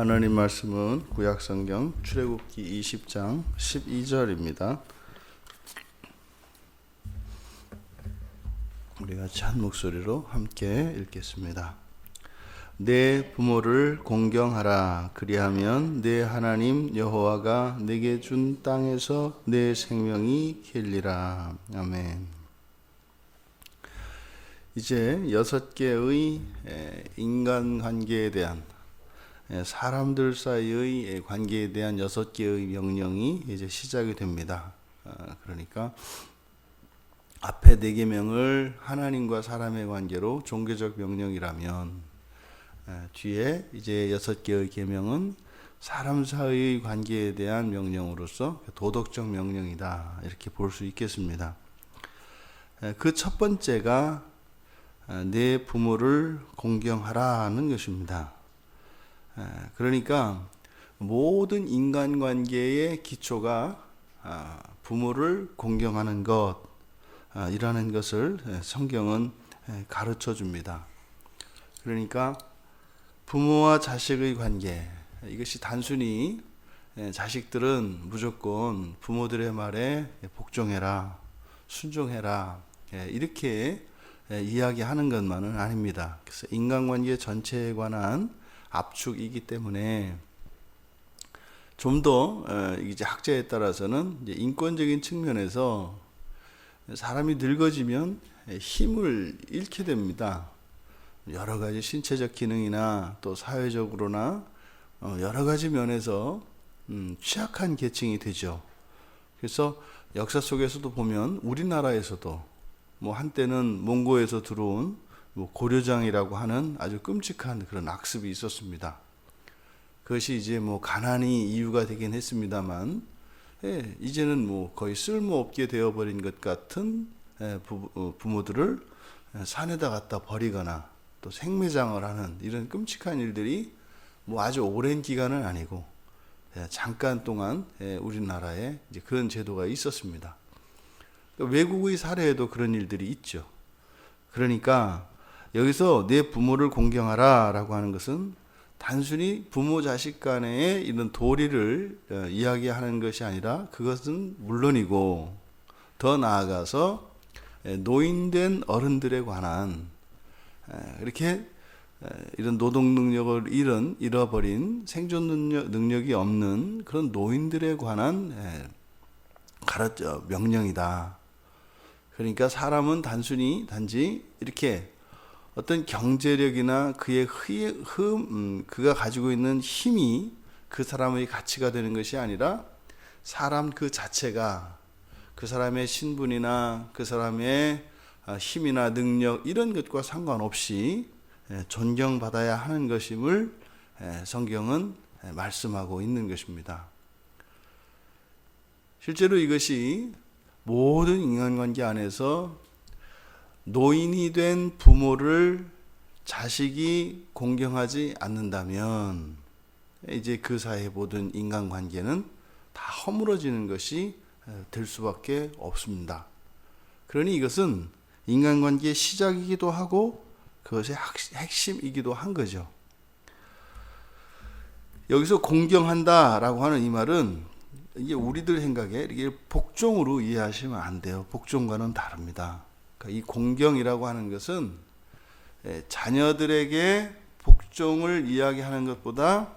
하나님 말씀은 구약성경 출애굽기 20장 12절입니다. 우리 같이 한 목소리로 함께 읽겠습니다. 내 부모를 공경하라 그리하면 내 하나님 여호와가 내게 준 땅에서 내 생명이 길리라. 아멘. 이제 여섯 개의 인간 관계에 대한 사람들 사이의 관계에 대한 여섯 개의 명령이 이제 시작이 됩니다. 그러니까 앞에 네 개명을 하나님과 사람의 관계로 종교적 명령이라면 뒤에 이제 여섯 개의 계명은 사람 사이의 관계에 대한 명령으로서 도덕적 명령이다 이렇게 볼 수 있겠습니다. 그 첫 번째가 내 부모를 공경하라는 것입니다. 그러니까 모든 인간관계의 기초가 부모를 공경하는 것 이라는 것을 성경은 가르쳐 줍니다. 그러니까 부모와 자식의 관계 이것이 단순히 자식들은 무조건 부모들의 말에 복종해라, 순종해라 이렇게 이야기하는 것만은 아닙니다. 그래서 인간관계 전체에 관한 압축이기 때문에 좀 더 이제 학자에 따라서는 이제 인권적인 측면에서 사람이 늙어지면 힘을 잃게 됩니다. 여러 가지 신체적 기능이나 또 사회적으로나 어, 여러 가지 면에서 음, 취약한 계층이 되죠. 그래서 역사 속에서도 보면 우리나라에서도 뭐 한때는 몽고에서 들어온 뭐 고려장이라고 하는 아주 끔찍한 그런 악습이 있었습니다. 그것이 이제 뭐 가난이 이유가 되긴 했습니다만, 예, 이제는 뭐 거의 쓸모없게 되어버린 것 같은 예, 부, 어, 부모들을 산에다 갖다 버리거나 또 생매장을 하는 이런 끔찍한 일들이 뭐 아주 오랜 기간은 아니고 예, 잠깐 동안 예, 우리나라에 이제 그런 제도가 있었습니다. 외국의 사례에도 그런 일들이 있죠. 그러니까 여기서 내 부모를 공경하라 라고 하는 것은 단순히 부모 자식 간의 이런 도리를 어, 이야기하는 것이 아니라 그것은 물론이고 더 나아가서 예, 노인된 어른들에 관한 이렇게 이런 노동 능력을 잃은 잃어버린 생존 능력, 능력이 없는 그런 노인들에 관한 가르쳐 명령이다. 그러니까 사람은 단순히 단지 이렇게 어떤 경제력이나 그의 흠, 음, 그가 가지고 있는 힘이 그 사람의 가치가 되는 것이 아니라 사람 그 자체가 그 사람의 신분이나 그 사람의 아, 힘이나 능력 이런 것과 상관없이 존경받아야 하는 것임을 성경은 말씀하고 있는 것입니다. 실제로 이것이 모든 인간관계 안에서 노인이 된 부모를 자식이 공경하지 않는다면 이제 그 사이의 모든 인간관계는 다 허물어지는 것이 될 수밖에 없습니다. 그러니 이것은 인간관계의 시작이기도 하고 그것의 핵심이기도 한 거죠. 여기서 공경한다라고 하는 이 말은 이게 우리들 생각에 이게 복종으로 이해하시면 안 돼요. 복종과는 다릅니다. 그러니까 이 공경이라고 하는 것은 예, 자녀들에게 복종을 이야기하는 것보다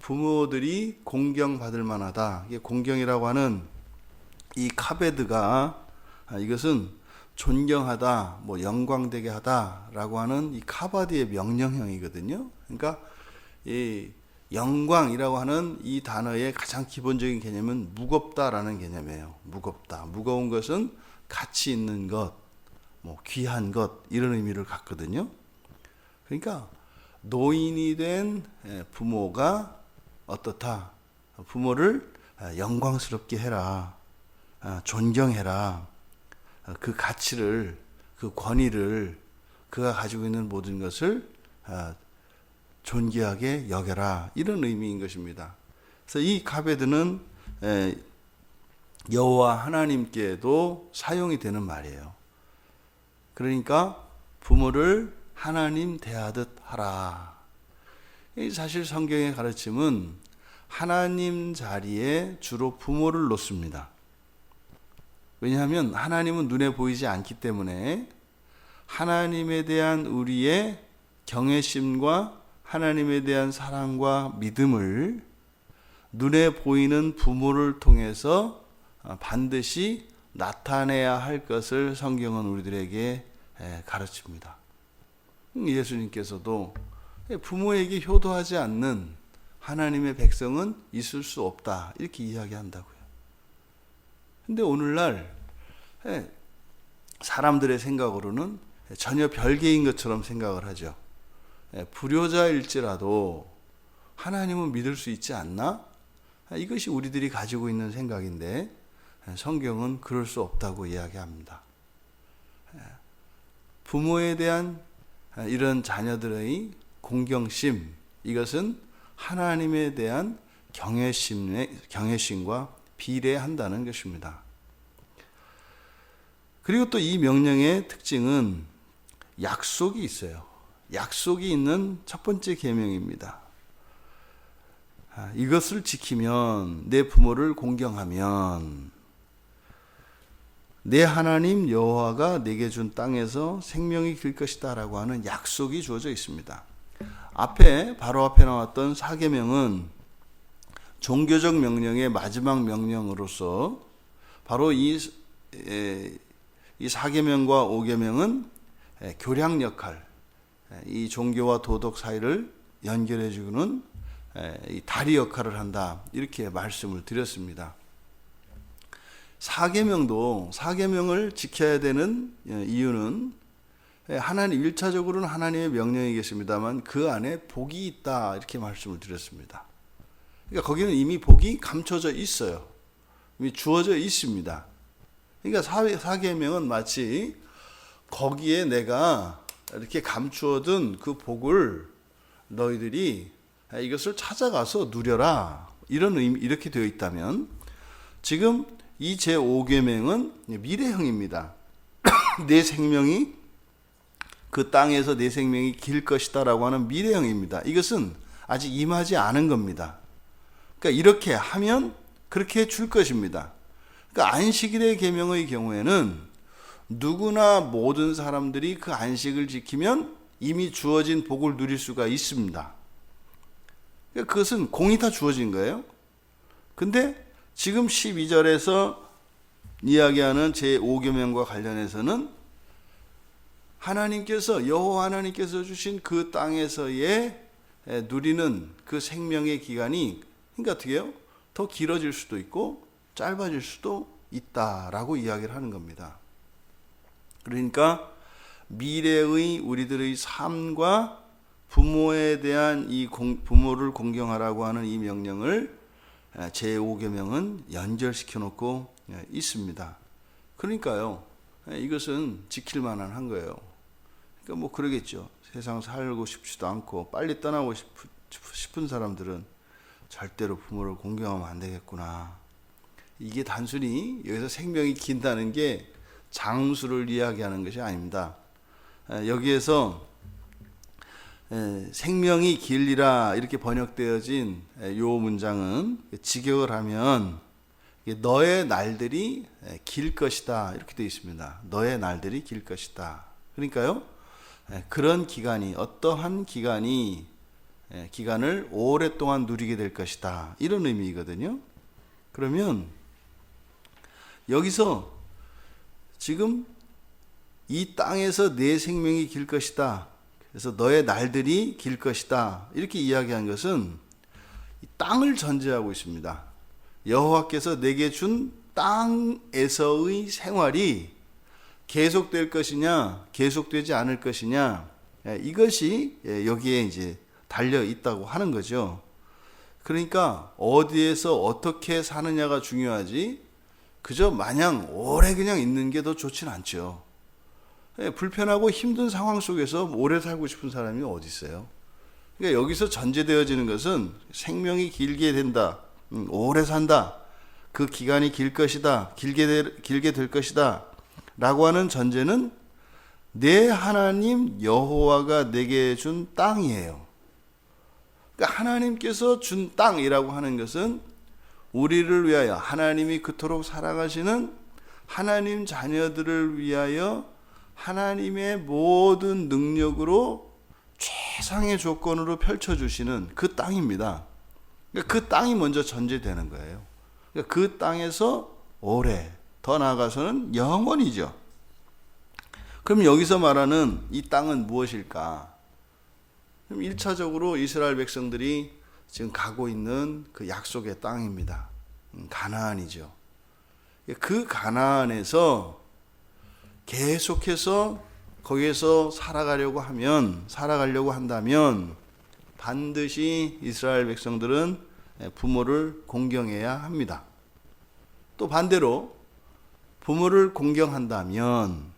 부모들이 공경받을 만하다. 이게 공경이라고 하는 이 카베드가 아, 이것은 존경하다, 뭐 영광되게 하다라고 하는 이 카바디의 명령형이거든요. 그러니까 이 영광이라고 하는 이 단어의 가장 기본적인 개념은 무겁다라는 개념이에요. 무겁다. 무거운 것은 가치 있는 것, 뭐 귀한 것 이런 의미를 갖거든요. 그러니까 노인이 된 부모가 어떻다. 부모를 영광스럽게 해라. 존경해라. 그 가치를, 그 권위를 그가 가지고 있는 모든 것을 존귀하게 여겨라 이런 의미인 것입니다. 그래서 이 카베드는 여호와 하나님께도 사용이 되는 말이에요. 그러니까 부모를 하나님 대하듯 하라. 이 사실 성경의 가르침은 하나님 자리에 주로 부모를 놓습니다. 왜냐하면 하나님은 눈에 보이지 않기 때문에 하나님에 대한 우리의 경외심과 하나님에 대한 사랑과 믿음을 눈에 보이는 부모를 통해서 반드시 나타내야 할 것을 성경은 우리들에게 가르칩니다. 예수님께서도 부모에게 효도하지 않는 하나님의 백성은 있을 수 없다. 이렇게 이야기한다고요. 근데 오늘날 사람들의 생각으로는 전혀 별개인 것처럼 생각을 하죠. 불효자일지라도 하나님은 믿을 수 있지 않나? 이것이 우리들이 가지고 있는 생각인데 성경은 그럴 수 없다고 이야기합니다. 부모에 대한 이런 자녀들의 공경심 이것은 하나님에 대한 경외심의 경외심과 비례한다는 것입니다. 그리고 또 이 명령의 특징은 약속이 있어요. 약속이 있는 첫 번째 계명입니다. 이것을 지키면 내 부모를 공경하면 내 하나님 여호와가 내게 준 땅에서 생명이 길 것이다라고 하는 약속이 주어져 있습니다. 앞에 바로 앞에 나왔던 사계명은 종교적 명령의 마지막 명령으로서 바로 이, 이 사계명과 오계명은 교량 역할, 이 종교와 도덕 사이를 연결해 주는 이 다리 역할을 한다 이렇게 말씀을 드렸습니다. 사계명도 사계명을 지켜야 되는 이유는 하나님 일차적으로는 하나님의 명령이겠습니다만 그 안에 복이 있다 이렇게 말씀을 드렸습니다. 그러니까 거기는 이미 복이 감춰져 있어요. 이미 주어져 있습니다. 그러니까 사, 계명은 마치 거기에 내가 이렇게 감추어둔 그 복을 너희들이 이것을 찾아가서 누려라 이런 의미 이렇게 되어 있다면 지금 이 제5계명은 미래형입니다. 내 생명이 그 땅에서 내 생명이 길 것이다 라고 하는 미래형입니다. 이것은 아직 임하지 않은 겁니다. 그러니까 이렇게 하면 그렇게 줄 것입니다. 그러니까 안식일의 계명의 경우에는 누구나 모든 사람들이 그 안식을 지키면 이미 주어진 복을 누릴 수가 있습니다. 그러니까 그것은 공이 다 주어진 거예요. 근데 지금 12절에서 이야기하는 제5계명과 관련해서는 하나님께서 여호와 하나님께서 주신 그 땅에서의 누리는 그 생명의 기간이 그러니까 어떻게 해요? 더 길어질 수도 있고 짧아질 수도 있다라고 이야기를 하는 겁니다. 그러니까 미래의 우리들의 삶과 부모에 대한 이 공, 부모를 공경하라고 하는 이 명령을 제5계명은 연결시켜 놓고 있습니다. 그러니까요. 이것은 지킬 만한 한 거예요. 그러니까 뭐 그러겠죠. 세상 살고 싶지도 않고 빨리 떠나고 싶은 사람들은 절대로 부모를 공경하면 안 되겠구나. 이게 단순히 여기서 생명이 긴다는 게 장수를 이야기하는 것이 아닙니다. 여기에서 생명이 길리라 이렇게 번역되어진 요 문장은 직역을 하면 너의 날들이 길 것이다 이렇게 되어 있습니다. 너의 날들이 길 것이다. 그러니까요 그런 기간이 어떠한 기간이 기간을 오랫동안 누리게 될 것이다 이런 의미거든요. 그러면 여기서 지금 이 땅에서 내 생명이 길 것이다. 그래서 너의 날들이 길 것이다. 이렇게 이야기한 것은 땅을 전제하고 있습니다. 여호와께서 내게 준 땅에서의 생활이 계속될 것이냐, 계속되지 않을 것이냐, 예, 이것이 예, 여기에 이제 달려 있다고 하는 거죠. 그러니까 어디에서 어떻게 사느냐가 중요하지, 그저 마냥 오래 그냥 있는 게 더 좋진 않죠. 예, 불편하고 힘든 상황 속에서 오래 살고 싶은 사람이 어디 있어요? 그러니까 여기서 전제되어지는 것은 생명이 길게 된다, 음, 오래 산다, 그 기간이 길 것이다, 길게 될, 길게 될 것이다, 라고 하는 전제는 내 하나님 여호와가 내게 준 땅이에요. 그러니까 하나님께서 준 땅이라고 하는 것은 우리를 위하여 하나님이 그토록 사랑하시는 하나님 자녀들을 위하여 하나님의 모든 능력으로 최상의 조건으로 펼쳐주시는 그 땅입니다. 그러니까 그 땅이 먼저 전제되는 거예요. 그러니까 그 땅에서 오래, 더 나아가서는 영원이죠. 그럼 여기서 말하는 이 땅은 무엇일까? 그럼 1차적으로 이스라엘 백성들이 지금 가고 있는 그 약속의 땅입니다. 음, 가나안이죠. 그 가나안에서 계속해서 거기에서 살아가려고 하면 살아가려고 한다면 반드시 이스라엘 백성들은 부모를 공경해야 합니다. 또 반대로 부모를 공경한다면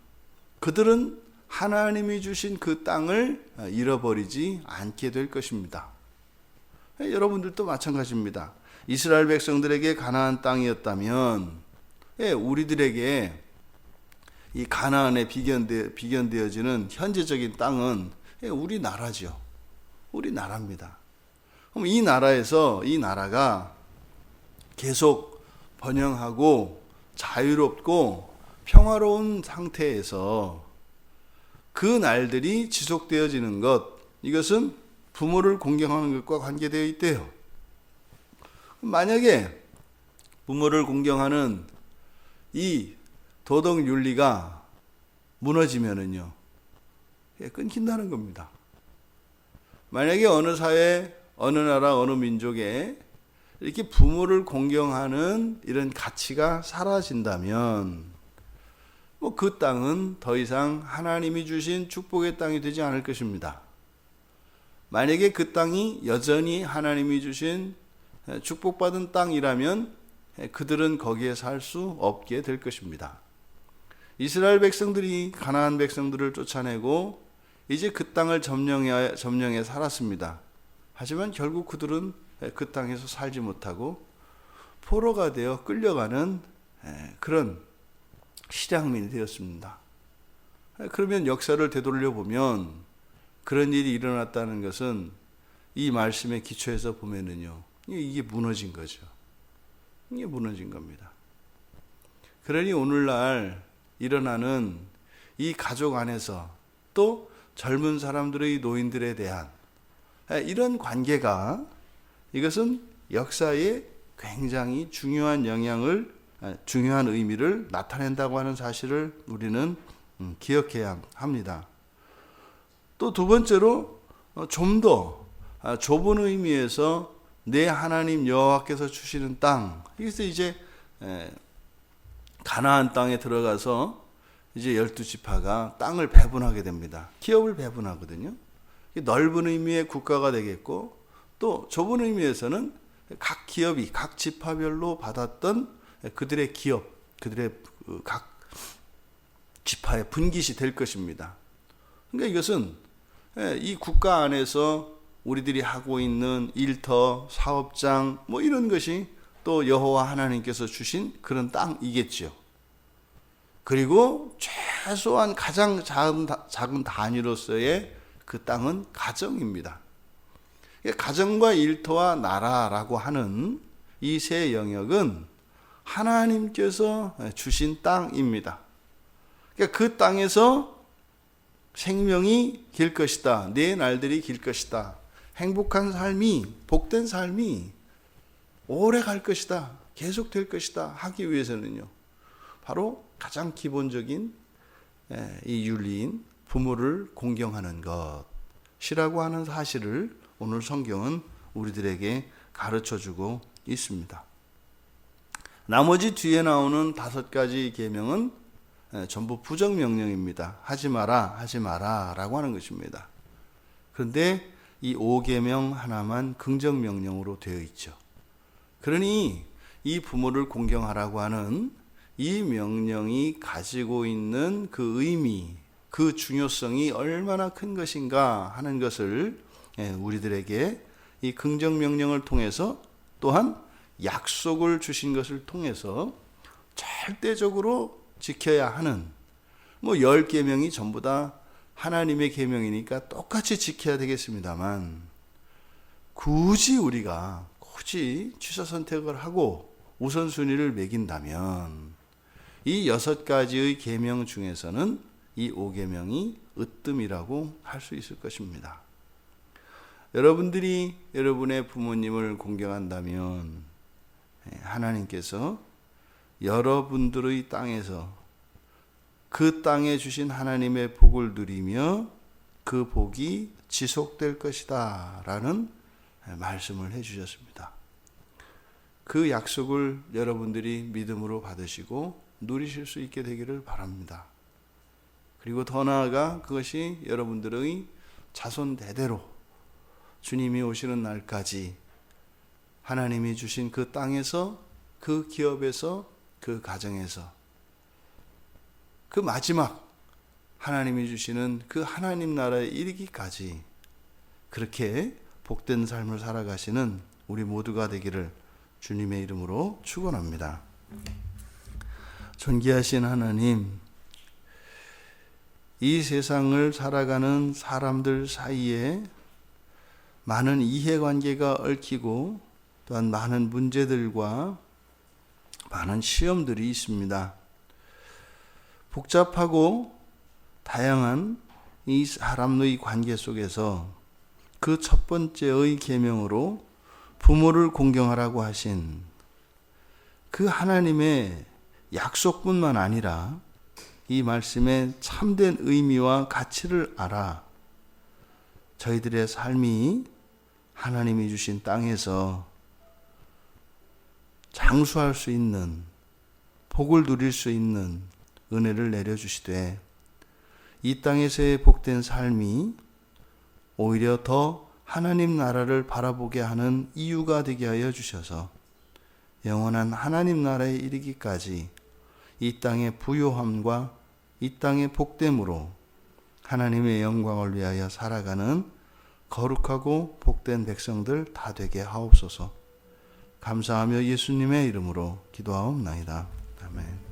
그들은 하나님이 주신 그 땅을 잃어버리지 않게 될 것입니다. 여러분들도 마찬가지입니다. 이스라엘 백성들에게 가나안 땅이었다면 예, 우리들에게 이 가나안에 비견되, 비견되어지는 현재적인 땅은 예, 우리나라죠. 우리나라입니다. 그럼 이 나라에서 이 나라가 계속 번영하고 자유롭고 평화로운 상태에서 그 날들이 지속되어지는 것, 이것은 부모를 공경하는 것과 관계되어 있대요. 만약에 부모를 공경하는 이 도덕 윤리가 무너지면은요, 예, 끊긴다는 겁니다. 만약에 어느 사회, 어느 나라, 어느 민족에 이렇게 부모를 공경하는 이런 가치가 사라진다면, 뭐 그 땅은 더 이상 하나님이 주신 축복의 땅이 되지 않을 것입니다. 만약에 그 땅이 여전히 하나님이 주신 축복받은 땅이라면 그들은 거기에 살 수 없게 될 것입니다. 이스라엘 백성들이 가나안 백성들을 쫓아내고 이제 그 땅을 점령해, 점령해 살았습니다. 하지만 결국 그들은 그 땅에서 살지 못하고 포로가 되어 끌려가는 그런 실향민이 되었습니다. 그러면 역사를 되돌려 보면 그런 일이 일어났다는 것은 이 말씀의 기초에서 보면은요, 이게 무너진 거죠. 이게 무너진 겁니다. 그러니 오늘날 일어나는 이 가족 안에서 또 젊은 사람들의 노인들에 대한 이런 관계가 이것은 역사에 굉장히 중요한 영향을 중요한 의미를 나타낸다고 하는 사실을 우리는 음, 기억해야 합니다. 또 두 번째로 어, 좀더 아, 좁은 의미에서 내 하나님 여호와께서 주시는 땅. 여기서 이제 가나안 땅에 들어가서 이제 열두 지파가 땅을 배분하게 됩니다. 기업을 배분하거든요. 넓은 의미의 국가가 되겠고 또 좁은 의미에서는 각 기업이 각 지파별로 받았던 그들의 기업, 그들의 그각 지파의 분깃이 될 것입니다. 그러니까 이것은 이 국가 안에서 우리들이 하고 있는 일터, 사업장 뭐 이런 것이 또 여호와 하나님께서 주신 그런 땅이겠죠. 그리고 최소한 가장 작은, 작은 단위로서의 그 땅은 가정입니다. 가정과 일터와 나라라고 하는 이 세 영역은 하나님께서 주신 땅입니다. 그러니까 그 땅에서 생명이 길 것이다. 내 날들이 길 것이다. 행복한 삶이, 복된 삶이 오래 갈 것이다. 계속 될 것이다. 하기 위해서는요. 바로 가장 기본적인 이 윤리인 부모를 공경하는 것이라고 하는 사실을 오늘 성경은 우리들에게 가르쳐 주고 있습니다. 나머지 뒤에 나오는 다섯 가지 계명은 전부 부정 명령입니다. 하지 마라, 하지 마라라고 하는 것입니다. 그런데 이 5계명 하나만 긍정 명령으로 되어 있죠. 그러니 이 부모를 공경하라고 하는 이 명령이 가지고 있는 그 의미, 그 중요성이 얼마나 큰 것인가 하는 것을 예, 우리들에게 이 긍정 명령을 통해서 또한 약속을 주신 것을 통해서 절대적으로 지켜야 하는 뭐 열 계명이 전부 다 하나님의 계명이니까 똑같이 지켜야 되겠습니다만 굳이 우리가 굳이 취사 선택을 하고 우선순위를 매긴다면 이 여섯 가지의 계명 중에서는 이 오계명이 으뜸이라고 할 수 있을 것입니다. 여러분들이 여러분의 부모님을 공경한다면 예, 하나님께서 여러분들의 땅에서 그 땅에 주신 하나님의 복을 누리며 그 복이 지속될 것이다 라는 말씀을 해 주셨습니다. 그 약속을 여러분들이 믿음으로 받으시고 누리실 수 있게 되기를 바랍니다. 그리고 더 나아가 그것이 여러분들의 자손 대대로 주님이 오시는 날까지 하나님이 주신 그 땅에서 그 기업에서 그 가정에서 그 마지막 하나님이 주시는 그 하나님 나라에 이르기까지 그렇게 복된 삶을 살아가시는 우리 모두가 되기를 주님의 이름으로 축원합니다. 존귀하신 하나님, 이 세상을 살아가는 사람들 사이에 많은 이해관계가 얽히고 또한 많은 문제들과 많은 시험들이 있습니다. 복잡하고 다양한 이 사람의 관계 속에서 그 첫 번째의 계명으로 부모를 공경하라고 하신 그 하나님의 약속뿐만 아니라 이 말씀의 참된 의미와 가치를 알아 저희들의 삶이 하나님이 주신 땅에서 장수할 수 있는 복을 누릴 수 있는 은혜를 내려주시되 이 땅에서의 복된 삶이 오히려 더 하나님 나라를 바라보게 하는 이유가 되게 하여 주셔서 영원한 하나님 나라에 이르기까지 이 땅의 부요함과 이 땅의 복됨으로 하나님의 영광을 위하여 살아가는 거룩하고 복된 백성들 다 되게 하옵소서. 감사하며 예수님의 이름으로 기도하옵나이다. 아멘.